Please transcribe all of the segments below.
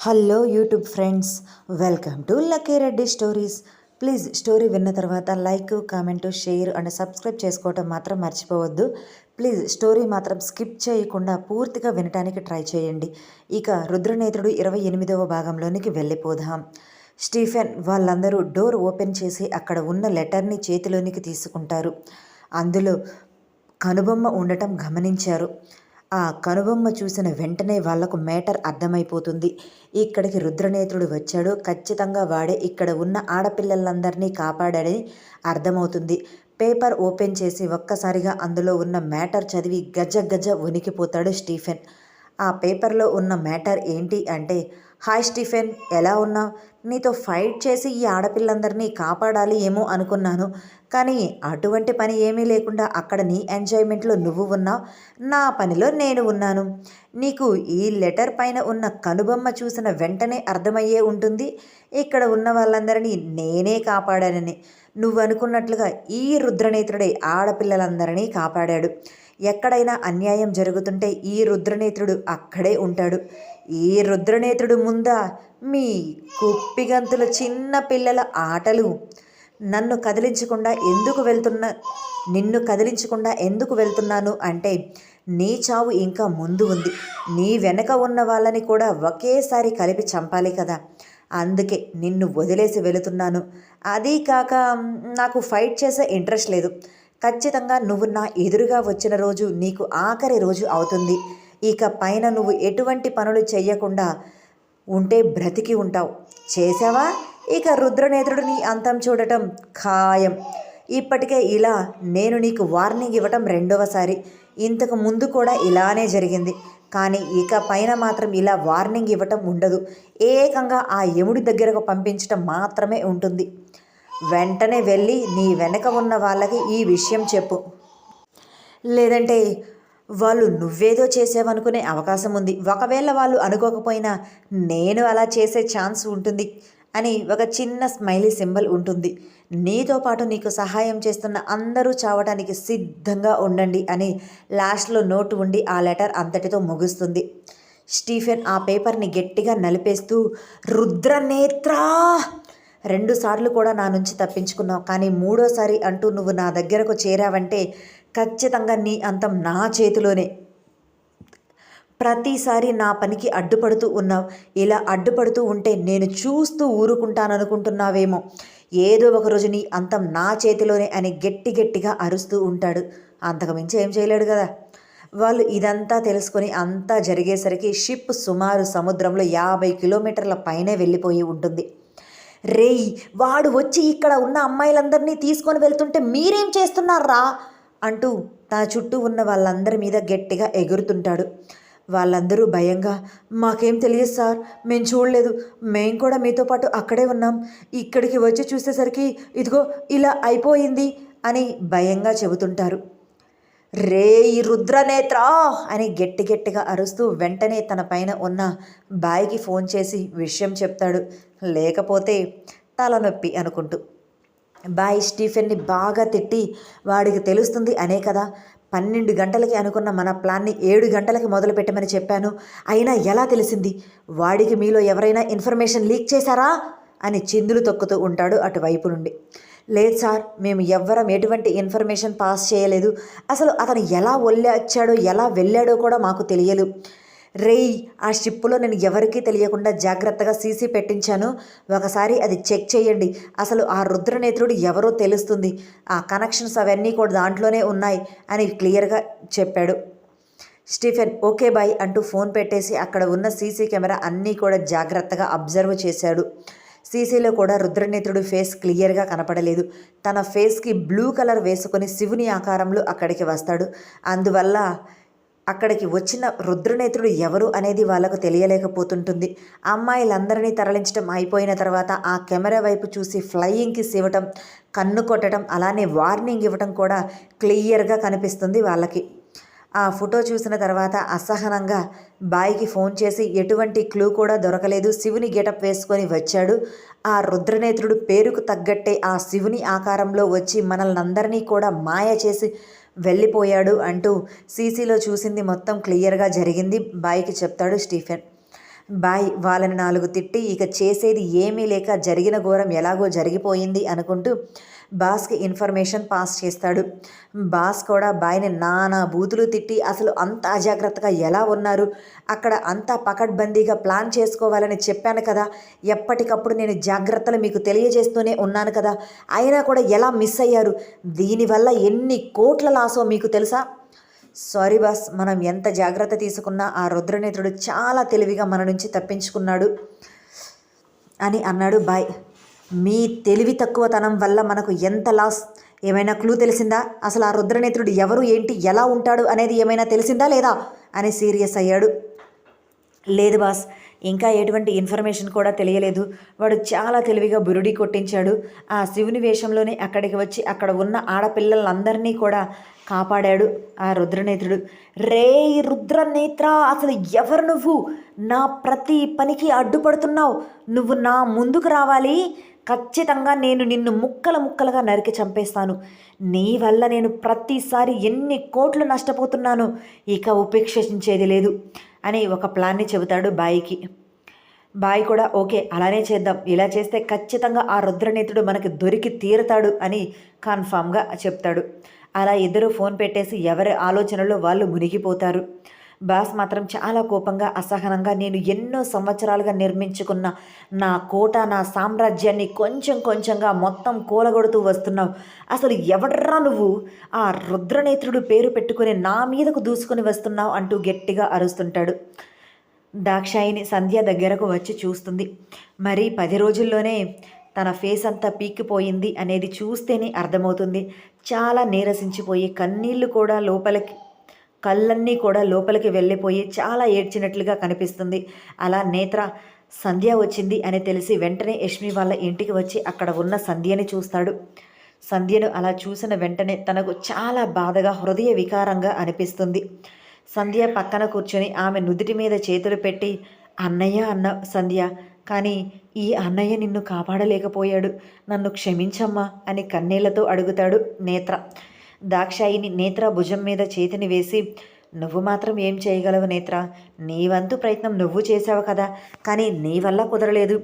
Hello YouTube friends welcome to Lucky Reddy stories. Please story విన్న తర్వాత like comment share and subscribe చేసుకోవటం మాత్రం మర్చిపోవద్దు. ప్లీజ్ స్టోరీ మాత్రం స్కిప్ చేయకుండా పూర్తిగా వినటానికి ట్రై చేయండి. ఇక రుద్రనేత్రుడు ఇరవై ఎనిమిదవ భాగంలోనికి వెళ్ళిపోదాం. స్టీఫెన్ వాళ్ళందరూ డోర్ ఓపెన్ చేసి అక్కడ ఉన్న లెటర్ని చేతిలోనికి తీసుకుంటారు. అందులో కనుబొమ్మ ఉండటం గమనించారు. ఆ కనుబొమ్మ చూసిన వెంటనే వాళ్ళకు మేటర్ అర్థమైపోతుంది. ఇక్కడికి రుద్రనేత్రుడు వచ్చాడు. ఖచ్చితంగా వాడే ఇక్కడ ఉన్న ఆడపిల్లలందరినీ కాపాడాడని అర్థమవుతుంది. పేపర్ ఓపెన్ చేసి ఒక్కసారిగా అందులో ఉన్న మ్యాటర్ చదివి గజ గజ వణికిపోతాడు స్టీఫెన్. ఆ పేపర్లో ఉన్న మ్యాటర్ ఏంటి అంటే హాయ్ స్టీఫెన్ ఎలా ఉన్నావు నీతో ఫైట్ చేసి ఈ ఆడపిల్లందరినీ కాపాడాలి ఏమో అనుకున్నాను. కానీ అటువంటి పని ఏమీ లేకుండా అక్కడ నీ ఎంజాయ్మెంట్లో నువ్వు ఉన్నావు నా పనిలో నేను ఉన్నాను. నీకు ఈ లెటర్ పైన ఉన్న కనుబొమ్మ చూసిన వెంటనే అర్థమయ్యే ఉంటుంది. ఇక్కడ ఉన్న వాళ్ళందరినీ నేనే కాపాడానని. నువ్వు అనుకున్నట్లుగా ఈ రుద్రనేత్రుడే ఆడపిల్లలందరినీ కాపాడాడు. ఎక్కడైనా అన్యాయం జరుగుతుంటే ఈ రుద్రనేత్రుడు అక్కడే ఉంటాడు. ఈ రుద్రనేత్రుడు ముందా మీ కుప్పిగంతుల చిన్న పిల్లల ఆటలు. నన్ను కదిలించకుండా ఎందుకు వెళ్తున్నా నిన్ను కదిలించకుండా ఎందుకు వెళ్తున్నాను అంటే నీ చావు ఇంకా ముందు ఉంది. నీ వెనక ఉన్న వాళ్ళని కూడా ఒకేసారి కలిపి చంపాలి కదా. అందుకే నిన్ను వదిలేసి వెళుతున్నాను. అదీ కాక నాకు ఫైట్ చేసే ఇంట్రెస్ట్ లేదు. ఖచ్చితంగా నువ్వు నా ఎదురుగా వచ్చిన రోజు నీకు ఆఖరి రోజు అవుతుంది. ఇక పైన నువ్వు ఎటువంటి పనులు చెయ్యకుండా ఉంటే బ్రతికి ఉంటావు. చేసావా ఇక రుద్రనేత్రుడు నీ అంతం చూడటం ఖాయం. ఇప్పటికే ఇలా నేను నీకు వార్నింగ్ ఇవ్వటం రెండవసారి. ఇంతకు ముందు కూడా ఇలానే జరిగింది. కానీ ఇక పైన మాత్రం ఇలా వార్నింగ్ ఇవ్వటం ఉండదు. ఏకంగా ఆ యముడి దగ్గరకు పంపించటం మాత్రమే ఉంటుంది. వెంటనే వెళ్ళి నీ వెనక ఉన్న వాళ్ళకి ఈ విషయం చెప్పు. లేదంటే వాళ్ళు నువ్వేదో చేసావనుకునే అవకాశం ఉంది. ఒకవేళ వాళ్ళు అనుకోకపోయినా నేను అలా చేసే ఛాన్స్ ఉంటుంది. అని ఒక చిన్న స్మైలీ సింబల్ ఉంటుంది. నీతో పాటు నీకు సహాయం చేస్తున్న అందరూ చావటానికి సిద్ధంగా ఉండండి అని లాస్ట్లో నోటు ఉండి ఆ లెటర్ అంతటితో ముగుస్తుంది. స్టీఫెన్ ఆ పేపర్ని గట్టిగా నలిపేస్తూ రుద్రనేత్రా! రెండుసార్లు కూడా నా నుంచి తప్పించుకున్నావు కానీ మూడోసారి అంటూ నువ్వు నా దగ్గరకు చేరావంటే ఖచ్చితంగా నీ అంతం నా చేతిలోనే. ప్రతిసారి నా పనికి అడ్డుపడుతూ ఉన్నావు. ఇలా అడ్డుపడుతూ ఉంటే నేను చూస్తూ ఊరుకుంటాననుకుంటున్నావేమో. ఏదో ఒక రోజు నీ అంతం నా చేతిలోనే అని గట్టి గట్టిగా అరుస్తూ ఉంటాడు. అంతకుమించి ఏం చేయలేడు కదా. వాళ్ళు ఇదంతా తెలుసుకొని అంతా జరిగేసరికి షిప్ సుమారు సముద్రంలో యాభై కిలోమీటర్ల పైనే వెళ్ళిపోయి ఉంటుంది. రేయ్ వాడు వచ్చి ఇక్కడ ఉన్న అమ్మాయిలందరినీ తీసుకొని వెళ్తుంటే మీరేం చేస్తున్నారా? అంటూ తన చుట్టూ ఉన్న వాళ్ళందరి మీద గట్టిగా ఎగురుతుంటాడు. వాళ్ళందరూ భయంగా మాకేం తెలియదు సార్ మేము చూడలేదు మేము కూడా మీతో పాటు అక్కడే ఉన్నాం ఇక్కడికి వచ్చి చూసేసరికి ఇదిగో ఇలా అయిపోయింది అని భయంగా చెబుతుంటారు. రే ఈ రుద్రనేత్ర అని గట్టి గట్టిగా అరుస్తూ వెంటనే తన పైన ఉన్న బాయ్కి ఫోన్ చేసి విషయం చెప్తాడు. లేకపోతే తలనొప్పి అనుకుంటూ. బాయ్ స్టీఫెన్ని బాగా తిట్టి వాడికి తెలుస్తుంది అనే కదా పన్నెండు గంటలకి అనుకున్న మన ప్లాన్ని ఏడు గంటలకి మొదలుపెట్టమని చెప్పాను. అయినా ఎలా తెలిసింది? వాడికి మీలో ఎవరైనా ఇన్ఫర్మేషన్ లీక్ చేశారా? అని చిందులు తొక్కుతూ ఉంటాడు అటువైపు నుండి. లేదు సార్ మేము ఎవ్వరం ఎటువంటి ఇన్ఫర్మేషన్ పాస్ చేయలేదు. అసలు అతను ఎలా వచ్చాడో ఎలా వెళ్ళాడో కూడా మాకు తెలియదు. రేయ్ ఆ షిప్పులో నేను ఎవరికీ తెలియకుండా జాగ్రత్తగా సీసీ పెట్టించాను. ఒకసారి అది చెక్ చేయండి. అసలు ఆ రుద్రనేత్రుడు ఎవరో తెలుస్తుంది. ఆ కనెక్షన్స్ అవన్నీ కూడా దాంట్లోనే ఉన్నాయి అని క్లియర్గా చెప్పాడు. స్టీఫెన్ ఓకే బాయ్ అంటూ ఫోన్ పెట్టేసి అక్కడ ఉన్న సీసీ కెమెరా అన్నీ కూడా జాగ్రత్తగా అబ్జర్వ్ చేశాడు. సీసీలో కూడా రుద్రనేత్రుడు ఫేస్ క్లియర్గా కనపడలేదు. తన ఫేస్కి బ్లూ కలర్ వేసుకొని శివుని ఆకారంలో అక్కడికి వస్తాడు. అందువల్ల అక్కడికి వచ్చిన రుద్రనేత్రుడు ఎవరు అనేది వాళ్ళకు తెలియలేకపోతుంటుంది. అమ్మాయిలందరినీ తరలించడం అయిపోయిన తర్వాత ఆ కెమెరా వైపు చూసి ఫ్లయింగ్కి కిస్ ఇవ్వటం కన్ను కొట్టడం అలానే వార్నింగ్ ఇవ్వటం కూడా క్లియర్గా కనిపిస్తుంది వాళ్ళకి. ఆ ఫోటో చూసిన తర్వాత అసహనంగా బాయికి ఫోన్ చేసి ఎటువంటి క్లూ కూడా దొరకలేదు. శివుని గెటప్ వేసుకొని వచ్చాడు. ఆ రుద్రనేత్రుడు పేరుకు తగ్గట్టే ఆ శివుని ఆకారంలో వచ్చి మనల్ని అందరినీ కూడా మాయ చేసి వెళ్ళిపోయాడు అంటూ సీసీలో చూసింది మొత్తం క్లియర్గా జరిగింది. బాయ్కి చెప్తాడు స్టీఫెన్. బాయ్ వాళ్ళని నాలుగు తిట్టి ఇక చేసేది ఏమీ లేక జరిగిన ఘోరం ఎలాగో జరిగిపోయింది అనుకుంటూ బాస్కి ఇన్ఫర్మేషన్ పాస్ చేస్తాడు. బాస్ కూడా బాయ్ని నానా బూతులు తిట్టి అసలు అంత అజాగ్రత్తగా ఎలా ఉన్నారు? అక్కడ అంతా పకడ్బందీగా ప్లాన్ చేసుకోవాలని చెప్పాను కదా. ఎప్పటికప్పుడు నేను జాగ్రత్తలు మీకు తెలియజేస్తూనే ఉన్నాను కదా. అయినా కూడా ఎలా మిస్ అయ్యారు? దీనివల్ల ఎన్ని కోట్ల లాసో మీకు తెలుసా? సారీ బాస్ మనం ఎంత జాగ్రత్త తీసుకున్నా ఆ రుద్రనేత్రుడు చాలా తెలివిగా మన నుంచి తప్పించుకున్నాడు అని అన్నాడు బాయ్. మీ తెలివి తక్కువతనం వల్ల మనకు ఎంత లాస్ ఏమైనా క్లూ తెలిసిందా? అసలు ఆ రుద్రనేత్రుడు ఎవరు? ఏంటి? ఎలా ఉంటాడు? అనేది ఏమైనా తెలిసిందా లేదా? అని సీరియస్ అయ్యాడు. లేదు బాస్ ఇంకా ఎటువంటి ఇన్ఫర్మేషన్ కూడా తెలియలేదు. వాడు చాలా తెలివిగా బురుడి కొట్టించాడు. ఆ శివుని వేషంలోనే అక్కడికి వచ్చి అక్కడ ఉన్న ఆడపిల్లలందరినీ కూడా కాపాడాడు ఆ రుద్రనేత్రుడు. రే రుద్రనేత్ర అసలు ఎవరు నువ్వు? నా ప్రతి పనికి అడ్డుపడుతున్నావు. నువ్వు నా ముందుకు రావాలి. ఖచ్చితంగా నేను నిన్ను ముక్కల ముక్కలుగా నరికి చంపేస్తాను. నీ వల్ల నేను ప్రతిసారి ఎన్ని కోట్లు నష్టపోతున్నాను ఇక ఉపేక్షించేది లేదు. అని ఒక ప్లాన్ని చెబుతాడు బాయికి. బాయ్ కూడా ఓకే అలానే చేద్దాం. ఇలా చేస్తే ఖచ్చితంగా ఆ రుద్రనేతుడు మనకి దొరికి తీరుతాడు అని కన్ఫామ్గా చెప్తాడు. అలా ఇద్దరు ఫోన్ పెట్టేసి ఎవరి ఆలోచనలో వాళ్ళు మునిగిపోతారు. బాస్ మాత్రం చాలా కోపంగా అసహనంగా నేను ఎన్నో సంవత్సరాలుగా నిర్మించుకున్న నా కోట నా సామ్రాజ్యాన్ని కొంచెం కొంచెంగా మొత్తం కూలగొడుతూ వస్తున్నావు. అసలు ఎవడ్రా నువ్వు? ఆ రుద్రనేత్రుడు పేరు పెట్టుకుని నా మీదకు దూసుకుని వస్తున్నావు అంటూ గట్టిగా అరుస్తుంటాడు. దాక్షాయిని సంధ్య దగ్గరకు వచ్చి చూస్తుంది. మరి పది రోజుల్లోనే తన ఫేస్ అంతా పీక్కిపోయింది అనేది చూస్తేనే అర్థమవుతుంది. చాలా నీరసించిపోయి కన్నీళ్ళు కూడా లోపలికి కళ్ళన్నీ కూడా లోపలికి వెళ్ళిపోయి చాలా ఏడ్చినట్లుగా కనిపిస్తుంది. అలా నేత్ర సంధ్య వచ్చింది అని తెలిసి వెంటనే యష్మి వాళ్ళ ఇంటికి వచ్చి అక్కడ ఉన్న సంధ్యని చూస్తాడు. సంధ్యను అలా చూసిన వెంటనే తనకు చాలా బాధగా హృదయ వికారంగా అనిపిస్తుంది. సంధ్య పక్కన కూర్చొని ఆమె నుదుటి మీద చేతులు పెట్టి అన్నయ్య అన్న సంధ్య కానీ ఈ అన్నయ్య నిన్ను కాపాడలేకపోయాడు. నన్ను క్షమించమ్మా అని కన్నీళ్ళతో అడుగుతాడు నేత్ర. దాక్షాయిని నేత్ర భుజం మీద చేతిని వేసి నువ్వు మాత్రం ఏం చేయగలవు నేత్ర? నీ వంతు ప్రయత్నం నువ్వు చేసావు కదా కానీ నీ వల్ల కుదరలేదు.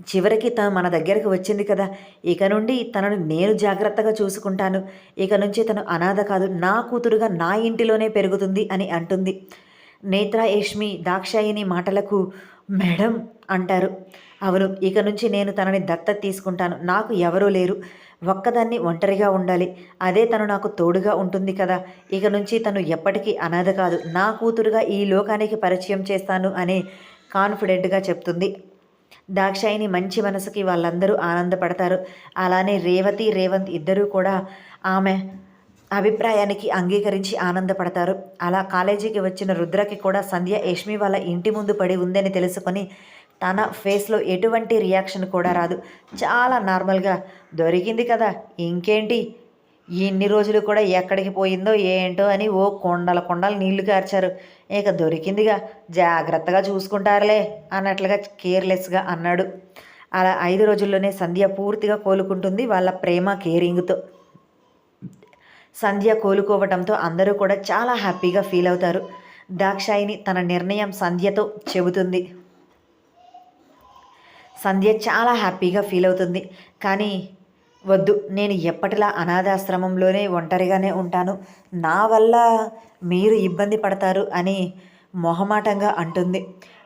చివరికి తను మన దగ్గరకు వచ్చింది కదా ఇక నుండి తనను నేను జాగ్రత్తగా చూసుకుంటాను. ఇక నుంచి తను అనాథ కాదు నా కూతురుగా నా ఇంటిలోనే పెరుగుతుంది అని అంటుంది. నేత్ర యష్మి దాక్షాయిని మాటలకు మేడం అంటారు. అవును ఇక నుంచి నేను తనని దత్తత తీసుకుంటాను. నాకు ఎవరూ లేరు. ఒక్కదాన్ని ఒంటరిగా ఉండాలి. అదే తను నాకు తోడుగా ఉంటుంది కదా. ఇక నుంచి తను ఎప్పటికీ అనాథ కాదు. నా కూతురుగా ఈ లోకానికి పరిచయం చేస్తాను అని కాన్ఫిడెంట్గా చెప్తుంది. దాక్షాయిని మంచి మనసుకి వాళ్ళందరూ ఆనందపడతారు. అలానే రేవతి రేవంత్ ఇద్దరూ కూడా ఆమె అభిప్రాయానికి అంగీకరించి ఆనందపడతారు. అలా కాలేజీకి వచ్చిన రుద్రకి కూడా సంధ్య యష్మి వాళ్ళ ఇంటి ముందు పడి ఉందని తెలుసుకొని తన ఫేస్లో ఎటువంటి రియాక్షన్ కూడా రాదు. చాలా నార్మల్గా దొరికింది కదా ఇంకేంటి? ఇన్ని రోజులు కూడా ఎక్కడికి పోయిందో ఏంటో అని ఓ కొండల కొండలు నీళ్ళు కార్చారు. ఇక దొరికిందిగా జాగ్రత్తగా చూసుకుంటారులే అన్నట్లుగా కేర్లెస్గా అన్నాడు. అలా ఐదు రోజుల్లోనే సంధ్య పూర్తిగా కోలుకుంటుంది వాళ్ళ ప్రేమ కేరింగ్తో. సంధ్య కోలుకోవడంతో అందరూ కూడా చాలా హ్యాపీగా ఫీల్ అవుతారు. దాక్షాయిని తన నిర్ణయం సంధ్యతో చెబుతుంది. సంధ్య చాలా హ్యాపీగా ఫీల్ అవుతుంది. కానీ వద్దు నేను ఎప్పటిలా అనాథాశ్రమంలోనే ఒంటరిగానే ఉంటాను. నా వల్ల మీరు ఇబ్బంది పడతారు అని మొహమాటంగా అంటుంది.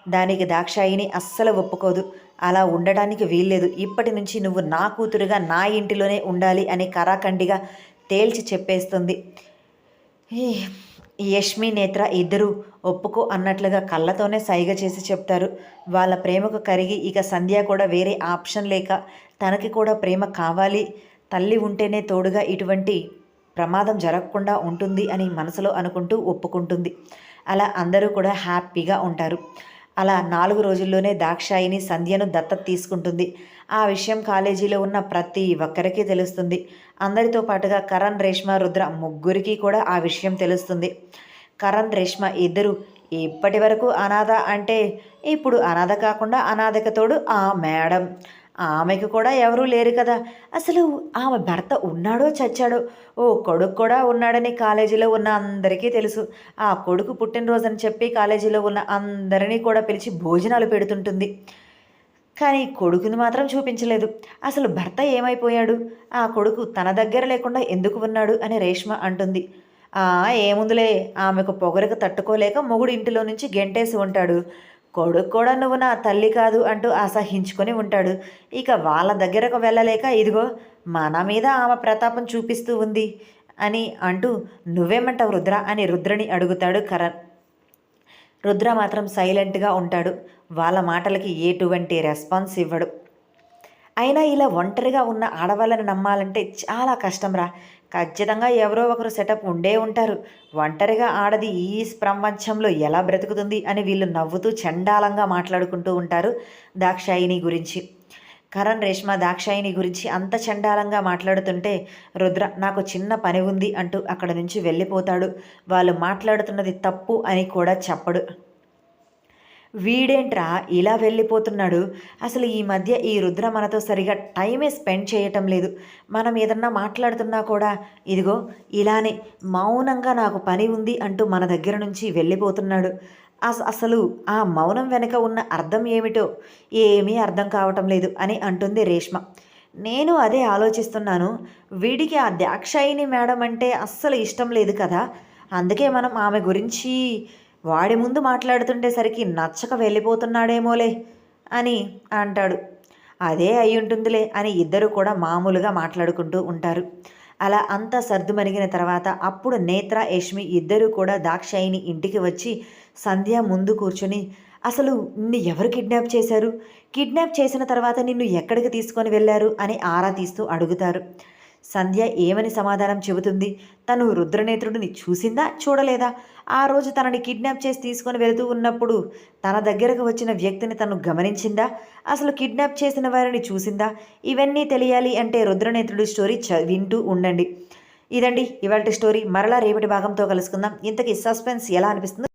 దానికి దాక్షాయిని అస్సలు ఒప్పుకోదు. అలా ఉండడానికి వీల్లేదు. ఇప్పటి నుంచి నువ్వు నా కూతురుగా నా ఇంటిలోనే ఉండాలి అని కరాఖండిగా తేల్చి చెప్పేస్తుంది. యష్మి నేత్ర ఇద్దరు ఒప్పుకో అన్నట్లుగా కళ్ళతోనే సైగ చేసి చెప్తారు. వాళ్ళ ప్రేమకు కరిగి ఇక సంధ్య కూడా వేరే ఆప్షన్ లేక తనకి కూడా ప్రేమ కావాలి. తల్లి ఉంటేనే తోడుగా ఇటువంటి ప్రమాదం జరగకుండా ఉంటుంది అని మనసులో అనుకుంటూ ఒప్పుకుంటుంది. అలా అందరూ కూడా హ్యాపీగా ఉంటారు. అలా నాలుగు రోజుల్లోనే దాక్షాయిని సంధ్యను దత్తత తీసుకుంటుంది. ఆ విషయం కాలేజీలో ఉన్న ప్రతి ఒక్కరికి తెలుస్తుంది. అందరితో పాటుగా కరణ్ రేష్మ రుద్ర ముగ్గురికి కూడా ఆ విషయం తెలుస్తుంది. కరణ్ రేష్మ ఇద్దరు ఇప్పటి వరకు అనాథ అంటే ఇప్పుడు అనాథ కాకుండా అనాథక తోడు ఆ మేడం. ఆమెకు కూడా ఎవరూ లేరు కదా. అసలు ఆమె భర్త ఉన్నాడో చచ్చాడో? ఓ కొడుకు కూడా ఉన్నాడని కాలేజీలో ఉన్న అందరికీ తెలుసు. ఆ కొడుకు పుట్టినరోజని చెప్పి కాలేజీలో ఉన్న అందరినీ కూడా పిలిచి భోజనాలు పెడుతుంటుంది. కానీ కొడుకుని మాత్రం చూపించలేదు. అసలు భర్త ఏమైపోయాడు? ఆ కొడుకు తన దగ్గర లేకుండా ఎందుకు ఉన్నాడు? అని రేష్మ అంటుంది. ఏముందులే ఆమెకు పొగరకు తట్టుకోలేక మొగుడు ఇంటిలో నుంచి గెంటేసి ఉంటాడు. కొడుకు కూడా నువ్వు నా తల్లి కాదు అంటూ అసహించుకొని ఉంటాడు. ఇక వాళ్ళ దగ్గరకు వెళ్ళలేక ఇదిగో మన మీద ఆమె ప్రతాపం చూపిస్తూ ఉంది అని అంటూ నువ్వేమంటావు రుద్ర అని రుద్రని అడుగుతాడు కరణ్ రుద్ర మాత్రం సైలెంట్గా ఉంటాడు. వాళ్ళ మాటలకి ఎటువంటి రెస్పాన్స్ ఇవ్వడు. అయినా ఇలా ఒంటరిగా ఉన్న ఆడవాళ్ళని నమ్మాలంటే చాలా కష్టంరా. ఖచ్చితంగా ఎవరో ఒకరు సెటప్ ఉండే ఉంటారు. ఒంటరిగా ఆడది ఈ ప్రపంచంలో ఎలా బ్రతుకుతుంది అని వీళ్ళు నవ్వుతూ చండాలంగా మాట్లాడుకుంటూ ఉంటారు దాక్షాయిని గురించి. కరణ్ రేష్మ దాక్షాయిని గురించి అంత చండాలంగా మాట్లాడుతుంటే రుద్ర నాకు చిన్న పని ఉంది అంటూ అక్కడ నుంచి వెళ్ళిపోతాడు. వాళ్ళు మాట్లాడుతున్నది తప్పు అని కూడా చెప్పడు. వీడేంట్రా ఇలా వెళ్ళిపోతున్నాడు? అసలు ఈ మధ్య ఈ రుద్ర మనతో సరిగా టైమే స్పెండ్ చేయటం లేదు. మనం ఏదన్నా మాట్లాడుతున్నా కూడా ఇదిగో ఇలానే మౌనంగా నాకు పని ఉంది అంటూ మన దగ్గర నుంచి వెళ్ళిపోతున్నాడు. అస అసలు ఆ మౌనం వెనుక ఉన్న అర్థం ఏమిటో ఏమీ అర్థం కావటం లేదు అని అంటుంది రేష్మ. నేను అదే ఆలోచిస్తున్నాను. వీడికి ఆ దాక్షాయిని మేడం అంటే అస్సలు ఇష్టం లేదు కదా. అందుకే మనం ఆమె గురించి వాడి ముందు మాట్లాడుతుండేసరికి నచ్చక వెళ్ళిపోతున్నాడేమోలే అని అంటాడు. అదే అయి ఉంటుందిలే అని ఇద్దరు కూడా మామూలుగా మాట్లాడుకుంటూ ఉంటారు. అలా అంతా సర్దుమణిగిన తర్వాత అప్పుడు నేత్ర యష్మి ఇద్దరు కూడా దాక్షాయిని ఇంటికి వచ్చి సంధ్య ముందు కూర్చొని అసలు నిన్ను ఎవరు కిడ్నాప్ చేశారు? కిడ్నాప్ చేసిన తర్వాత నిన్ను ఎక్కడికి తీసుకొని వెళ్ళారు? అని ఆరా తీస్తూ అడుగుతారు. సంధ్య ఏమని సమాధానం చెబుతుంది? తను రుద్రనేత్రుడిని చూసిందా చూడలేదా? ఆ రోజు తనని కిడ్నాప్ చేసి తీసుకొని వెళుతూ ఉన్నప్పుడు తన దగ్గరకు వచ్చిన వ్యక్తిని తను గమనించిందా? అసలు కిడ్నాప్ చేసిన వారిని చూసిందా? ఇవన్నీ తెలియాలి అంటే రుద్రనేత్రుడి స్టోరీ వింటూ ఉండండి. ఇదండి ఇవాళ స్టోరీ. మరలా రేపటి భాగంతో కలుసుకుందాం. ఇంతకీ సస్పెన్స్ ఎలా అనిపిస్తుంది?